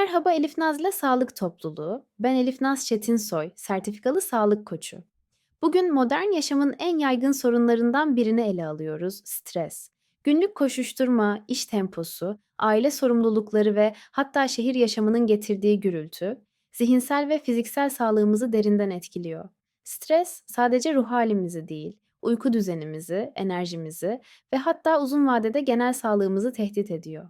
Merhaba Elif Nazlı Sağlık Topluluğu. Ben Elif Naz Çetinsoy, sertifikalı sağlık koçu. Bugün modern yaşamın en yaygın sorunlarından birini ele alıyoruz, stres. Günlük koşuşturma, iş temposu, aile sorumlulukları ve hatta şehir yaşamının getirdiği gürültü, zihinsel ve fiziksel sağlığımızı derinden etkiliyor. Stres sadece ruh halimizi değil, uyku düzenimizi, enerjimizi ve hatta uzun vadede genel sağlığımızı tehdit ediyor.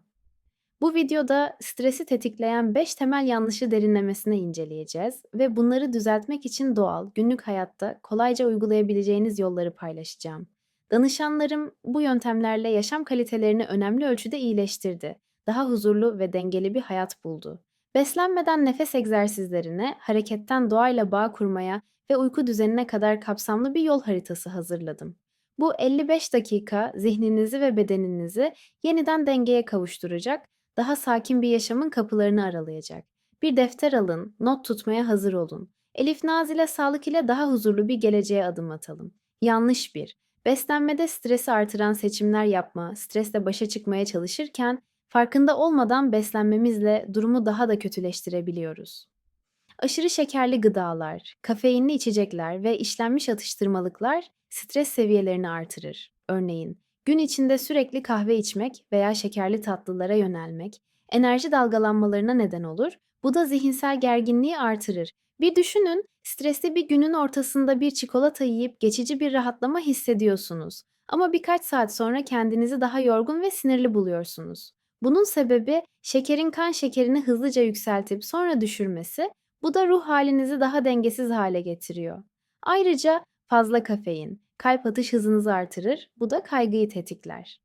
Bu videoda stresi tetikleyen 5 temel yanlışı derinlemesine inceleyeceğiz ve bunları düzeltmek için doğal, günlük hayatta kolayca uygulayabileceğiniz yolları paylaşacağım. Danışanlarım bu yöntemlerle yaşam kalitelerini önemli ölçüde iyileştirdi. Daha huzurlu ve dengeli bir hayat buldu. Beslenmeden nefes egzersizlerine, hareketten doğayla bağ kurmaya ve uyku düzenine kadar kapsamlı bir yol haritası hazırladım. Bu 55 dakika zihninizi ve bedeninizi yeniden dengeye kavuşturacak daha sakin bir yaşamın kapılarını aralayacak. Bir defter alın, not tutmaya hazır olun. Elif Naz ile sağlık ile daha huzurlu bir geleceğe adım atalım. Yanlış bir. Beslenmede stresi artıran seçimler yapma, stresle başa çıkmaya çalışırken farkında olmadan beslenmemizle durumu daha da kötüleştirebiliyoruz. Aşırı şekerli gıdalar, kafeinli içecekler ve işlenmiş atıştırmalıklar stres seviyelerini artırır. Örneğin, gün içinde sürekli kahve içmek veya şekerli tatlılara yönelmek enerji dalgalanmalarına neden olur. Bu da zihinsel gerginliği artırır. Bir düşünün, stresli bir günün ortasında bir çikolata yiyip geçici bir rahatlama hissediyorsunuz. Ama birkaç saat sonra kendinizi daha yorgun ve sinirli buluyorsunuz. Bunun sebebi şekerin kan şekerini hızlıca yükseltip sonra düşürmesi bu da ruh halinizi daha dengesiz hale getiriyor. Ayrıca fazla kafein, kalp atış hızınızı artırır, bu da kaygıyı tetikler.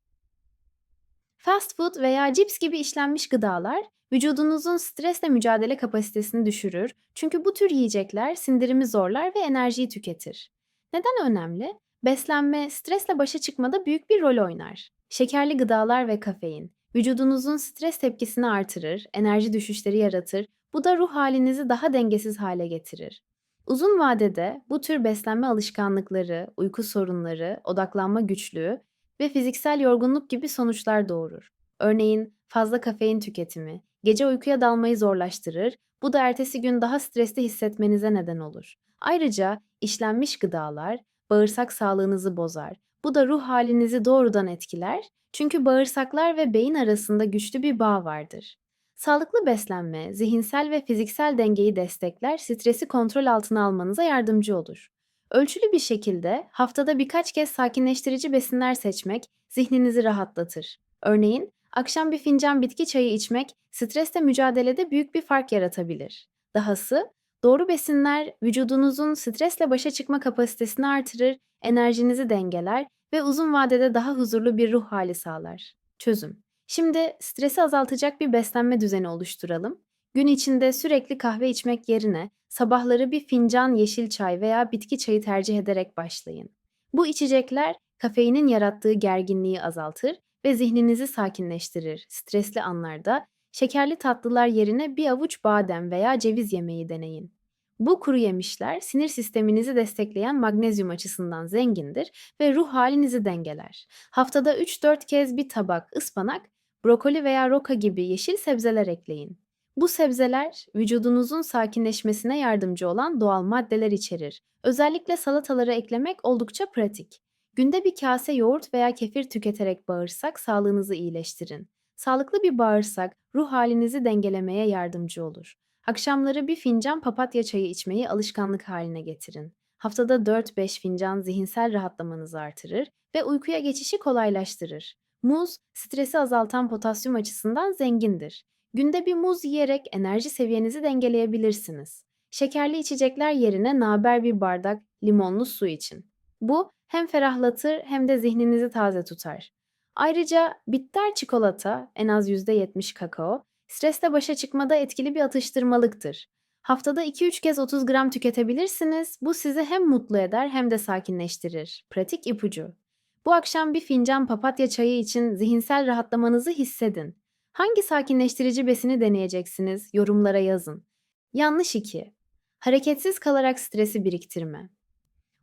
Fast food veya cips gibi işlenmiş gıdalar vücudunuzun stresle mücadele kapasitesini düşürür. Çünkü bu tür yiyecekler sindirimi zorlar ve enerjiyi tüketir. Neden önemli? Beslenme stresle başa çıkmada büyük bir rol oynar. Şekerli gıdalar ve kafein vücudunuzun stres tepkisini artırır, enerji düşüşleri yaratır bu da ruh halinizi daha dengesiz hale getirir. Uzun vadede bu tür beslenme alışkanlıkları, uyku sorunları, odaklanma güçlüğü ve fiziksel yorgunluk gibi sonuçlar doğurur. Örneğin fazla kafein tüketimi gece uykuya dalmayı zorlaştırır, bu da ertesi gün daha stresli hissetmenize neden olur. Ayrıca işlenmiş gıdalar bağırsak sağlığınızı bozar. Bu da ruh halinizi doğrudan etkiler çünkü bağırsaklar ve beyin arasında güçlü bir bağ vardır. Sağlıklı beslenme, zihinsel ve fiziksel dengeyi destekler, stresi kontrol altına almanıza yardımcı olur. Ölçülü bir şekilde haftada birkaç kez sakinleştirici besinler seçmek zihninizi rahatlatır. Örneğin, akşam bir fincan bitki çayı içmek stresle mücadelede büyük bir fark yaratabilir. Dahası, doğru besinler vücudunuzun stresle başa çıkma kapasitesini artırır, enerjinizi dengeler ve uzun vadede daha huzurlu bir ruh hali sağlar. Çözüm Şimdi stresi azaltacak bir beslenme düzeni oluşturalım. Gün içinde sürekli kahve içmek yerine sabahları bir fincan yeşil çay veya bitki çayı tercih ederek başlayın. Bu içecekler kafeinin yarattığı gerginliği azaltır ve zihninizi sakinleştirir. Stresli anlarda şekerli tatlılar yerine bir avuç badem veya ceviz yemeği deneyin. Bu kuru yemişler sinir sisteminizi destekleyen magnezyum açısından zengindir ve ruh halinizi dengeler. Haftada 3-4 kez bir tabak ıspanak brokoli veya roka gibi yeşil sebzeler ekleyin. Bu sebzeler vücudunuzun sakinleşmesine yardımcı olan doğal maddeler içerir. Özellikle salatalara eklemek oldukça pratik. Günde bir kase yoğurt veya kefir tüketerek bağırsak sağlığınızı iyileştirin. Sağlıklı bir bağırsak ruh halinizi dengelemeye yardımcı olur. Akşamları bir fincan papatya çayı içmeyi alışkanlık haline getirin. Haftada 4-5 fincan zihinsel rahatlamanızı artırır ve uykuya geçişi kolaylaştırır. Muz, stresi azaltan potasyum açısından zengindir. Günde bir muz yiyerek enerji seviyenizi dengeleyebilirsiniz. Şekerli içecekler yerine naber bir bardak limonlu su için. Bu hem ferahlatır hem de zihninizi taze tutar. Ayrıca bitter çikolata, en az %70 kakao, stresle başa çıkmada etkili bir atıştırmalıktır. Haftada 2-3 kez 30 gram tüketebilirsiniz. Bu sizi hem mutlu eder hem de sakinleştirir. Pratik ipucu. Bu akşam bir fincan papatya çayı için zihinsel rahatlamanızı hissedin. Hangi sakinleştirici besini deneyeceksiniz? Yorumlara yazın. Yanlış 2. Hareketsiz kalarak stresi biriktirme.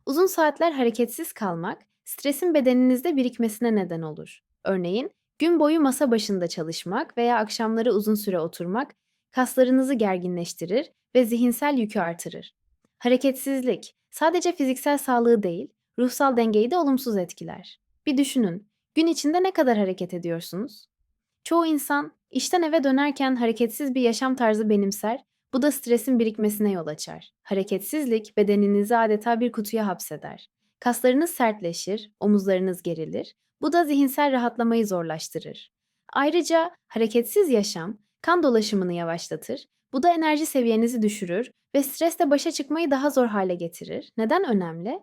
Uzun saatler hareketsiz kalmak, stresin bedeninizde birikmesine neden olur. Örneğin, gün boyu masa başında çalışmak veya akşamları uzun süre oturmak, kaslarınızı gerginleştirir ve zihinsel yükü artırır. Hareketsizlik sadece fiziksel sağlığı değil, ruhsal dengeyi de olumsuz etkiler. Bir düşünün, gün içinde ne kadar hareket ediyorsunuz? Çoğu insan işten eve dönerken hareketsiz bir yaşam tarzı benimser, bu da stresin birikmesine yol açar. Hareketsizlik bedeninizi adeta bir kutuya hapseder. Kaslarınız sertleşir, omuzlarınız gerilir, bu da zihinsel rahatlamayı zorlaştırır. Ayrıca hareketsiz yaşam kan dolaşımını yavaşlatır, bu da enerji seviyenizi düşürür ve stresle başa çıkmayı daha zor hale getirir. Neden önemli?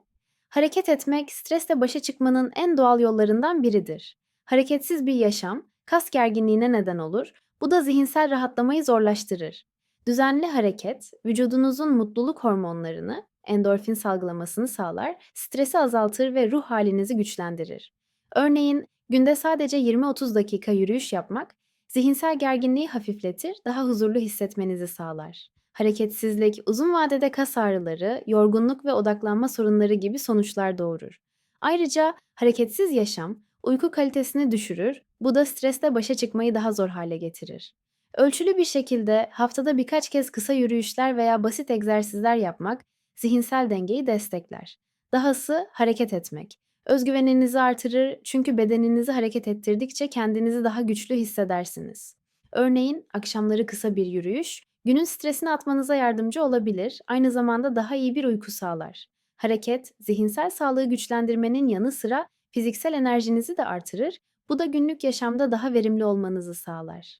Hareket etmek stresle başa çıkmanın en doğal yollarından biridir. Hareketsiz bir yaşam kas gerginliğine neden olur. Bu da zihinsel rahatlamayı zorlaştırır. Düzenli hareket vücudunuzun mutluluk hormonlarını, endorfin salgılamasını sağlar, stresi azaltır ve ruh halinizi güçlendirir. Örneğin günde sadece 20-30 dakika yürüyüş yapmak zihinsel gerginliği hafifletir, daha huzurlu hissetmenizi sağlar. Hareketsizlik uzun vadede kas ağrıları, yorgunluk ve odaklanma sorunları gibi sonuçlar doğurur. Ayrıca hareketsiz yaşam uyku kalitesini düşürür, bu da stresle başa çıkmayı daha zor hale getirir. Ölçülü bir şekilde haftada birkaç kez kısa yürüyüşler veya basit egzersizler yapmak zihinsel dengeyi destekler. Dahası hareket etmek. Özgüveninizi artırır çünkü bedeninizi hareket ettirdikçe kendinizi daha güçlü hissedersiniz. Örneğin akşamları kısa bir yürüyüş, günün stresini atmanıza yardımcı olabilir, aynı zamanda daha iyi bir uyku sağlar. Hareket, zihinsel sağlığı güçlendirmenin yanı sıra fiziksel enerjinizi de artırır, bu da günlük yaşamda daha verimli olmanızı sağlar.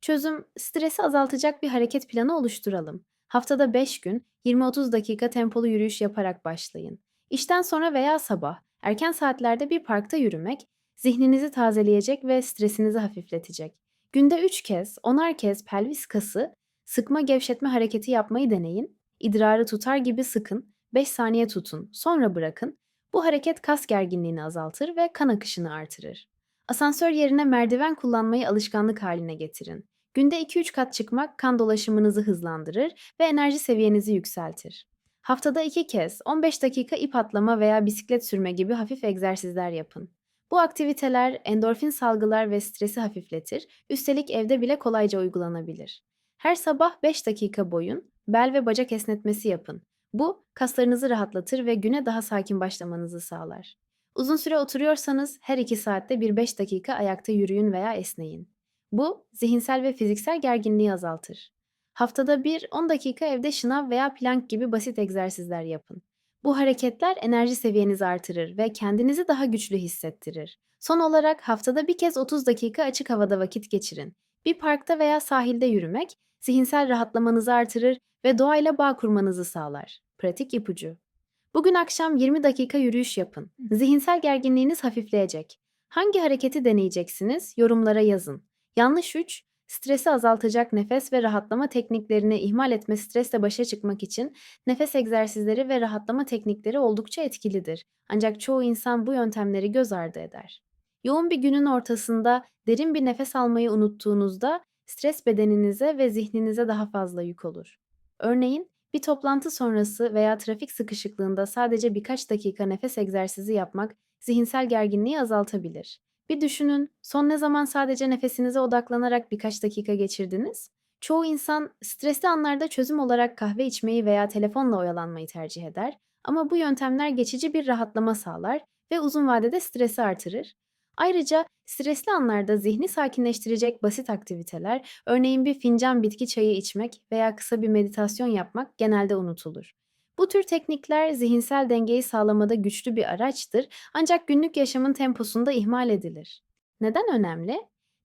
Çözüm, stresi azaltacak bir hareket planı oluşturalım. Haftada 5 gün 20-30 dakika tempolu yürüyüş yaparak başlayın. İşten sonra veya sabah erken saatlerde bir parkta yürümek zihninizi tazeleyecek ve stresinizi hafifletecek. Günde 3 kez, 10'ar kez pelvis kası, sıkma gevşetme hareketi yapmayı deneyin. İdrarı tutar gibi sıkın, 5 saniye tutun, sonra bırakın. Bu hareket kas gerginliğini azaltır ve kan akışını artırır. Asansör yerine merdiven kullanmayı alışkanlık haline getirin. Günde 2-3 kat çıkmak kan dolaşımınızı hızlandırır ve enerji seviyenizi yükseltir. Haftada 2 kez 15 dakika ip atlama veya bisiklet sürme gibi hafif egzersizler yapın. Bu aktiviteler endorfin salgılar ve stresi hafifletir, üstelik evde bile kolayca uygulanabilir. Her sabah 5 dakika boyun, bel ve bacak esnetmesi yapın. Bu kaslarınızı rahatlatır ve güne daha sakin başlamanızı sağlar. Uzun süre oturuyorsanız her 2 saatte bir 5 dakika ayakta yürüyün veya esneyin. Bu zihinsel ve fiziksel gerginliği azaltır. Haftada bir 10 dakika evde şınav veya plank gibi basit egzersizler yapın. Bu hareketler enerji seviyenizi artırır ve kendinizi daha güçlü hissettirir. Son olarak haftada bir kez 30 dakika açık havada vakit geçirin. Bir parkta veya sahilde yürümek zihinsel rahatlamanızı artırır ve doğayla bağ kurmanızı sağlar. Pratik ipucu. Bugün akşam 20 dakika yürüyüş yapın. Zihinsel gerginliğiniz hafifleyecek. Hangi hareketi deneyeceksiniz? Yorumlara yazın. Yanlış 3. Stresi azaltacak nefes ve rahatlama tekniklerini ihmal etme stresle başa çıkmak için nefes egzersizleri ve rahatlama teknikleri oldukça etkilidir. Ancak çoğu insan bu yöntemleri göz ardı eder. Yoğun bir günün ortasında derin bir nefes almayı unuttuğunuzda stres bedeninize ve zihninize daha fazla yük olur. Örneğin bir toplantı sonrası veya trafik sıkışıklığında sadece birkaç dakika nefes egzersizi yapmak zihinsel gerginliği azaltabilir. Bir düşünün, son ne zaman sadece nefesinize odaklanarak birkaç dakika geçirdiniz? Çoğu insan stresli anlarda çözüm olarak kahve içmeyi veya telefonla oyalanmayı tercih eder ama bu yöntemler geçici bir rahatlama sağlar ve uzun vadede stresi artırır. Ayrıca stresli anlarda zihni sakinleştirecek basit aktiviteler, örneğin bir fincan bitki çayı içmek veya kısa bir meditasyon yapmak genelde unutulur. Bu tür teknikler zihinsel dengeyi sağlamada güçlü bir araçtır ancak günlük yaşamın temposunda ihmal edilir. Neden önemli?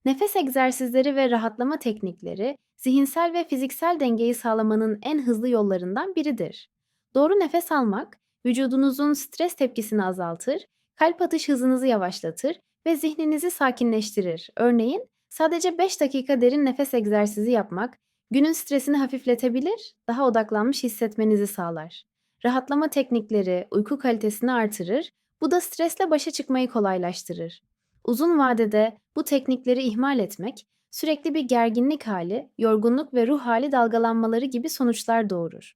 Nefes egzersizleri ve rahatlama teknikleri zihinsel ve fiziksel dengeyi sağlamanın en hızlı yollarından biridir. Doğru nefes almak vücudunuzun stres tepkisini azaltır, kalp atış hızınızı yavaşlatır ve zihninizi sakinleştirir. Örneğin sadece 5 dakika derin nefes egzersizi yapmak günün stresini hafifletebilir, daha odaklanmış hissetmenizi sağlar. Rahatlama teknikleri uyku kalitesini artırır, bu da stresle başa çıkmayı kolaylaştırır. Uzun vadede bu teknikleri ihmal etmek, sürekli bir gerginlik hali, yorgunluk ve ruh hali dalgalanmaları gibi sonuçlar doğurur.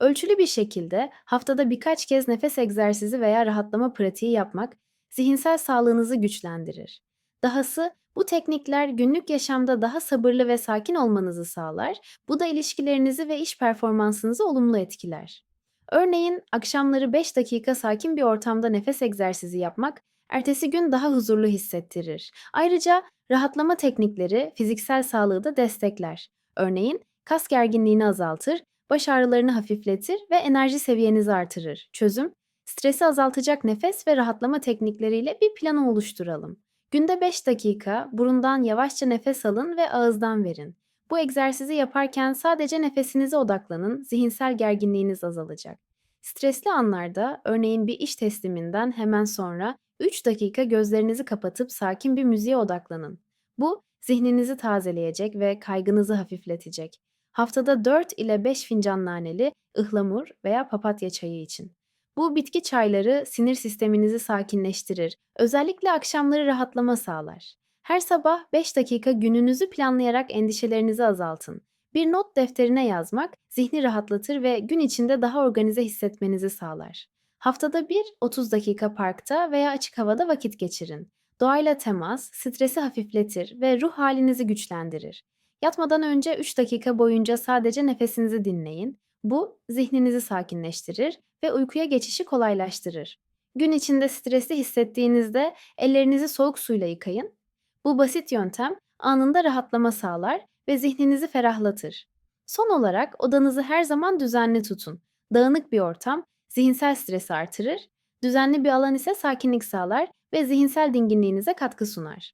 Ölçülü bir şekilde haftada birkaç kez nefes egzersizi veya rahatlama pratiği yapmak zihinsel sağlığınızı güçlendirir. Dahası bu teknikler günlük yaşamda daha sabırlı ve sakin olmanızı sağlar. Bu da ilişkilerinizi ve iş performansınızı olumlu etkiler. Örneğin akşamları 5 dakika sakin bir ortamda nefes egzersizi yapmak ertesi gün daha huzurlu hissettirir. Ayrıca rahatlama teknikleri fiziksel sağlığı da destekler. Örneğin kas gerginliğini azaltır, baş ağrılarını hafifletir ve enerji seviyenizi artırır. Çözüm, stresi azaltacak nefes ve rahatlama teknikleriyle bir planı oluşturalım. Günde 5 dakika burundan yavaşça nefes alın ve ağızdan verin. Bu egzersizi yaparken sadece nefesinize odaklanın, zihinsel gerginliğiniz azalacak. Stresli anlarda, örneğin bir iş tesliminden hemen sonra 3 dakika gözlerinizi kapatıp sakin bir müziğe odaklanın. Bu zihninizi tazeleyecek ve kaygınızı hafifletecek. Haftada 4 ile 5 fincan naneli, ıhlamur veya papatya çayı için. Bu bitki çayları sinir sisteminizi sakinleştirir. Özellikle akşamları rahatlama sağlar. Her sabah 5 dakika gününüzü planlayarak endişelerinizi azaltın. Bir not defterine yazmak zihni rahatlatır ve gün içinde daha organize hissetmenizi sağlar. Haftada bir 30 dakika parkta veya açık havada vakit geçirin. Doğayla temas stresi hafifletir ve ruh halinizi güçlendirir. Yatmadan önce 3 dakika boyunca sadece nefesinizi dinleyin. Bu zihninizi sakinleştirir ve uykuya geçişi kolaylaştırır. Gün içinde stresli hissettiğinizde ellerinizi soğuk suyla yıkayın. Bu basit yöntem anında rahatlama sağlar ve zihninizi ferahlatır. Son olarak odanızı her zaman düzenli tutun. Dağınık bir ortam zihinsel stresi artırır, düzenli bir alan ise sakinlik sağlar ve zihinsel dinginliğinize katkı sunar.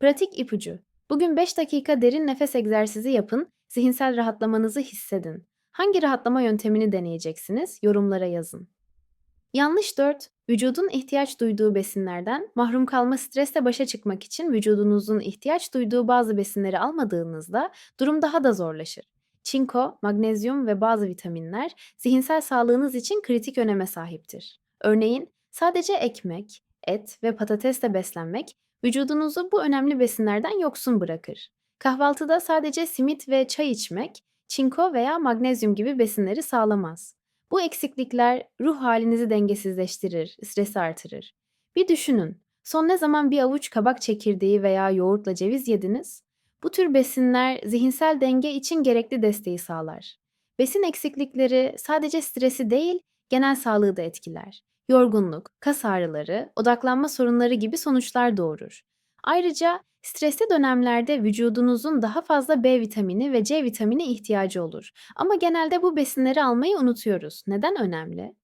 Pratik ipucu. Bugün 5 dakika derin nefes egzersizi yapın, zihinsel rahatlamanızı hissedin. Hangi rahatlama yöntemini deneyeceksiniz? Yorumlara yazın. Yanlış 4. Vücudun ihtiyaç duyduğu besinlerden mahrum kalma stresle başa çıkmak için vücudunuzun ihtiyaç duyduğu bazı besinleri almadığınızda durum daha da zorlaşır. Çinko, magnezyum ve bazı vitaminler zihinsel sağlığınız için kritik öneme sahiptir. Örneğin sadece ekmek, et ve patatesle beslenmek vücudunuzu bu önemli besinlerden yoksun bırakır. Kahvaltıda sadece simit ve çay içmek çinko veya magnezyum gibi besinleri sağlamaz. Bu eksiklikler ruh halinizi dengesizleştirir, stresi artırır. Bir düşünün, son ne zaman bir avuç kabak çekirdeği veya yoğurtla ceviz yediniz? Bu tür besinler zihinsel denge için gerekli desteği sağlar. Besin eksiklikleri sadece stresi değil, genel sağlığı da etkiler. Yorgunluk, kas ağrıları, odaklanma sorunları gibi sonuçlar doğurur. Ayrıca stresli dönemlerde vücudunuzun daha fazla B vitamini ve C vitamini ihtiyacı olur. Ama genelde bu besinleri almayı unutuyoruz. Neden önemli?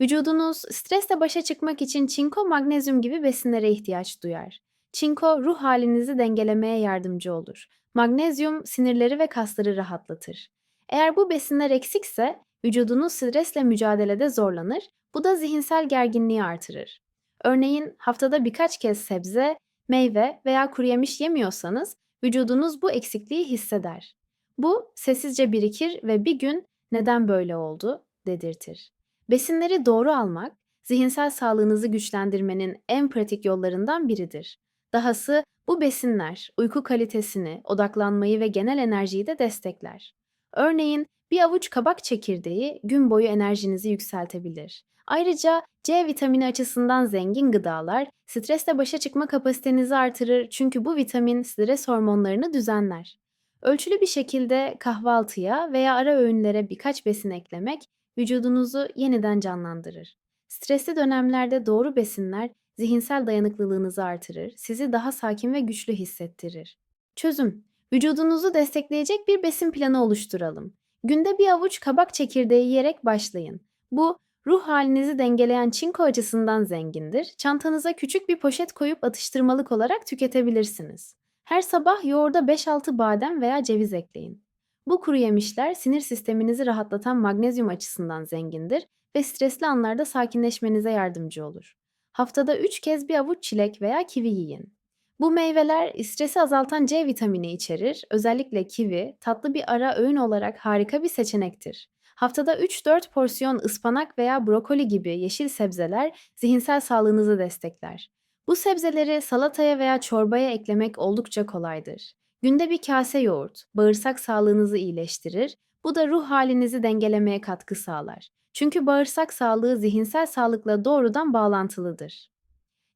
Vücudunuz stresle başa çıkmak için çinko, magnezyum gibi besinlere ihtiyaç duyar. Çinko ruh halinizi dengelemeye yardımcı olur. Magnezyum sinirleri ve kasları rahatlatır. Eğer bu besinler eksikse vücudunuz stresle mücadelede zorlanır. Bu da zihinsel gerginliği artırır. Örneğin haftada birkaç kez sebze, meyve veya kuru yemiş yemiyorsanız vücudunuz bu eksikliği hisseder. Bu sessizce birikir ve bir gün neden böyle oldu dedirtir. Besinleri doğru almak zihinsel sağlığınızı güçlendirmenin en pratik yollarından biridir. Dahası bu besinler uyku kalitesini, odaklanmayı ve genel enerjiyi de destekler. Örneğin bir avuç kabak çekirdeği gün boyu enerjinizi yükseltebilir. Ayrıca C vitamini açısından zengin gıdalar stresle başa çıkma kapasitenizi artırır çünkü bu vitamin stres hormonlarını düzenler. Ölçülü bir şekilde kahvaltıya veya ara öğünlere birkaç besin eklemek vücudunuzu yeniden canlandırır. Stresli dönemlerde doğru besinler zihinsel dayanıklılığınızı artırır, sizi daha sakin ve güçlü hissettirir. Çözüm Vücudunuzu destekleyecek bir besin planı oluşturalım. Günde bir avuç kabak çekirdeği yiyerek başlayın. Bu ruh halinizi dengeleyen çinko açısından zengindir. Çantanıza küçük bir poşet koyup atıştırmalık olarak tüketebilirsiniz. Her sabah yoğurda 5-6 badem veya ceviz ekleyin. Bu kuru yemişler sinir sisteminizi rahatlatan magnezyum açısından zengindir ve stresli anlarda sakinleşmenize yardımcı olur. Haftada 3 kez bir avuç çilek veya kivi yiyin. Bu meyveler stresi azaltan C vitamini içerir. Özellikle kivi tatlı bir ara öğün olarak harika bir seçenektir. Haftada 3-4 porsiyon ıspanak veya brokoli gibi yeşil sebzeler zihinsel sağlığınızı destekler. Bu sebzeleri salataya veya çorbaya eklemek oldukça kolaydır. Günde bir kase yoğurt, bağırsak sağlığınızı iyileştirir, bu da ruh halinizi dengelemeye katkı sağlar. Çünkü bağırsak sağlığı zihinsel sağlıkla doğrudan bağlantılıdır.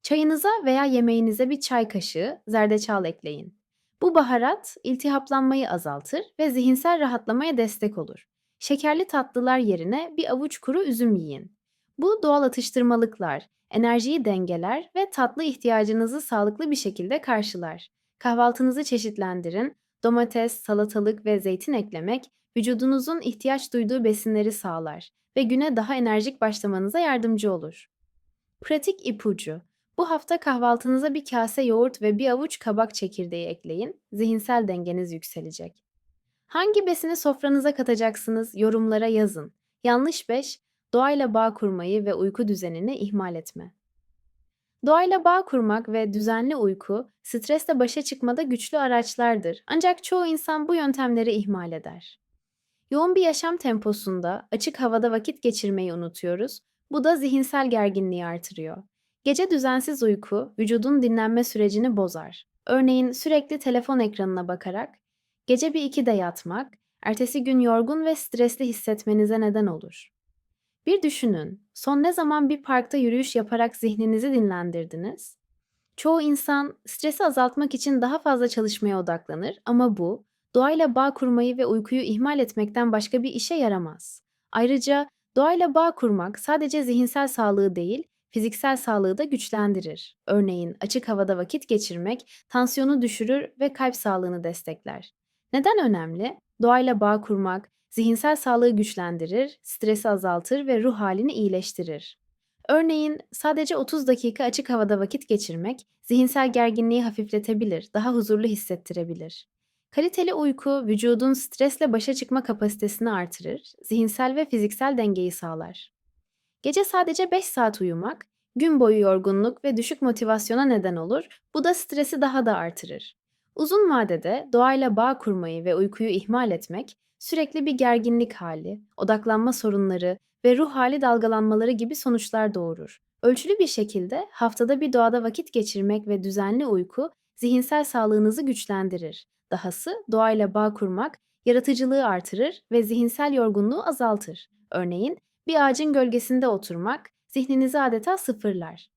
Çayınıza veya yemeğinize bir çay kaşığı zerdeçal ekleyin. Bu baharat iltihaplanmayı azaltır ve zihinsel rahatlamaya destek olur. Şekerli tatlılar yerine bir avuç kuru üzüm yiyin. Bu doğal atıştırmalıklar enerjiyi dengeler ve tatlı ihtiyacınızı sağlıklı bir şekilde karşılar. Kahvaltınızı çeşitlendirin. Domates, salatalık ve zeytin eklemek vücudunuzun ihtiyaç duyduğu besinleri sağlar ve güne daha enerjik başlamanıza yardımcı olur. Pratik ipucu. Bu hafta kahvaltınıza bir kase yoğurt ve bir avuç kabak çekirdeği ekleyin. Zihinsel dengeniz yükselecek. Hangi besini sofranıza katacaksınız? Yorumlara yazın. Yanlış 5. Doğayla bağ kurmayı ve uyku düzenini ihmal etme. Doğayla bağ kurmak ve düzenli uyku, stresle başa çıkmada güçlü araçlardır. Ancak çoğu insan bu yöntemleri ihmal eder. Yoğun bir yaşam temposunda açık havada vakit geçirmeyi unutuyoruz. Bu da zihinsel gerginliği artırıyor. Gece düzensiz uyku vücudun dinlenme sürecini bozar. Örneğin sürekli telefon ekranına bakarak gece bir ikide yatmak, ertesi gün yorgun ve stresli hissetmenize neden olur. Bir düşünün, son ne zaman bir parkta yürüyüş yaparak zihninizi dinlendirdiniz? Çoğu insan stresi azaltmak için daha fazla çalışmaya odaklanır ama bu, doğayla bağ kurmayı ve uykuyu ihmal etmekten başka bir işe yaramaz. Ayrıca doğayla bağ kurmak sadece zihinsel sağlığı değil, fiziksel sağlığı da güçlendirir. Örneğin açık havada vakit geçirmek tansiyonu düşürür ve kalp sağlığını destekler. Neden önemli? Doğayla bağ kurmak, zihinsel sağlığı güçlendirir, stresi azaltır ve ruh halini iyileştirir. Örneğin sadece 30 dakika açık havada vakit geçirmek zihinsel gerginliği hafifletebilir, daha huzurlu hissettirebilir. Kaliteli uyku vücudun stresle başa çıkma kapasitesini artırır, zihinsel ve fiziksel dengeyi sağlar. Gece sadece 5 saat uyumak, gün boyu yorgunluk ve düşük motivasyona neden olur, bu da stresi daha da artırır. Uzun vadede doğayla bağ kurmayı ve uykuyu ihmal etmek, sürekli bir gerginlik hali, odaklanma sorunları ve ruh hali dalgalanmaları gibi sonuçlar doğurur. Ölçülü bir şekilde haftada bir doğada vakit geçirmek ve düzenli uyku zihinsel sağlığınızı güçlendirir. Dahası doğayla bağ kurmak yaratıcılığı artırır ve zihinsel yorgunluğu azaltır. Örneğin bir ağacın gölgesinde oturmak zihninizi adeta sıfırlar.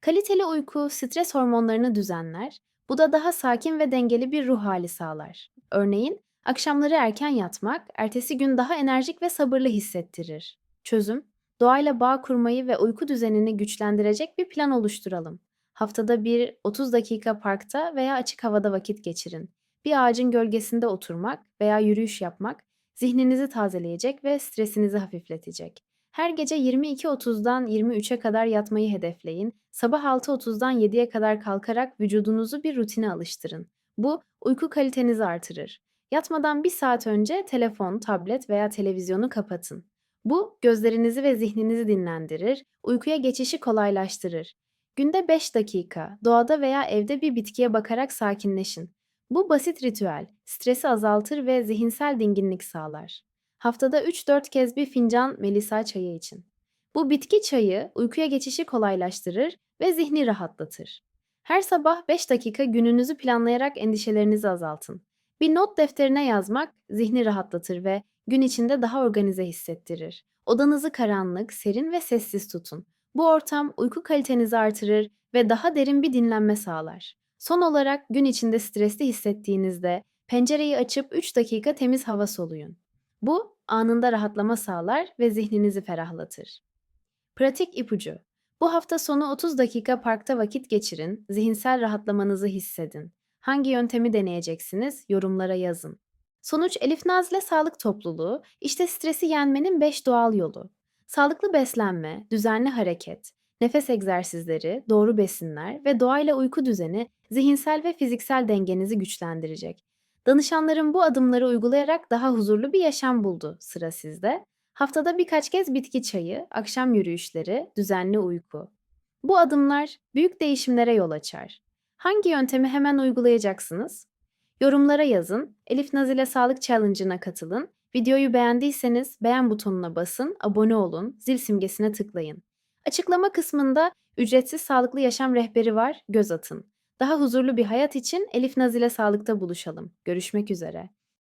Kaliteli uyku stres hormonlarını düzenler, bu da daha sakin ve dengeli bir ruh hali sağlar. Örneğin akşamları erken yatmak ertesi gün daha enerjik ve sabırlı hissettirir. Çözüm, doğayla bağ kurmayı ve uyku düzenini güçlendirecek bir plan oluşturalım. Haftada bir 30 dakika parkta veya açık havada vakit geçirin. Bir ağacın gölgesinde oturmak veya yürüyüş yapmak zihninizi tazeleyecek ve stresinizi hafifletecek. Her gece 22.30'dan 23'e kadar yatmayı hedefleyin. Sabah 6.30'dan 7'ye kadar kalkarak vücudunuzu bir rutine alıştırın. Bu uyku kalitenizi artırır. Yatmadan bir saat önce telefon, tablet veya televizyonu kapatın. Bu gözlerinizi ve zihninizi dinlendirir, uykuya geçişi kolaylaştırır. Günde 5 dakika doğada veya evde bir bitkiye bakarak sakinleşin. Bu basit ritüel stresi azaltır ve zihinsel dinginlik sağlar. Haftada 3-4 kez bir fincan melisa çayı için. Bu bitki çayı uykuya geçişi kolaylaştırır ve zihni rahatlatır. Her sabah 5 dakika gününüzü planlayarak endişelerinizi azaltın. Bir not defterine yazmak zihni rahatlatır ve gün içinde daha organize hissettirir. Odanızı karanlık, serin ve sessiz tutun. Bu ortam uyku kalitenizi artırır ve daha derin bir dinlenme sağlar. Son olarak gün içinde stresli hissettiğinizde pencereyi açıp 3 dakika temiz hava soluyun. Bu anında rahatlama sağlar ve zihninizi ferahlatır. Pratik ipucu. Bu hafta sonu 30 dakika parkta vakit geçirin, zihinsel rahatlamanızı hissedin. Hangi yöntemi deneyeceksiniz? Yorumlara yazın. Sonuç Elif Nazle Sağlık Topluluğu, işte stresi yenmenin 5 doğal yolu. Sağlıklı beslenme, düzenli hareket, nefes egzersizleri, doğru besinler ve doğayla uyku düzeni zihinsel ve fiziksel dengenizi güçlendirecek. Danışanların bu adımları uygulayarak daha huzurlu bir yaşam buldu. Sıra sizde. Haftada birkaç kez bitki çayı, akşam yürüyüşleri, düzenli uyku. Bu adımlar büyük değişimlere yol açar. Hangi yöntemi hemen uygulayacaksınız? Yorumlara yazın, Elif Nazile Sağlık Challenge'ına katılın, videoyu beğendiyseniz beğen butonuna basın, abone olun, zil simgesine tıklayın. Açıklama kısmında ücretsiz sağlıklı yaşam rehberi var, göz atın. Daha huzurlu bir hayat için Elif Nazile Sağlık'ta buluşalım. Görüşmek üzere.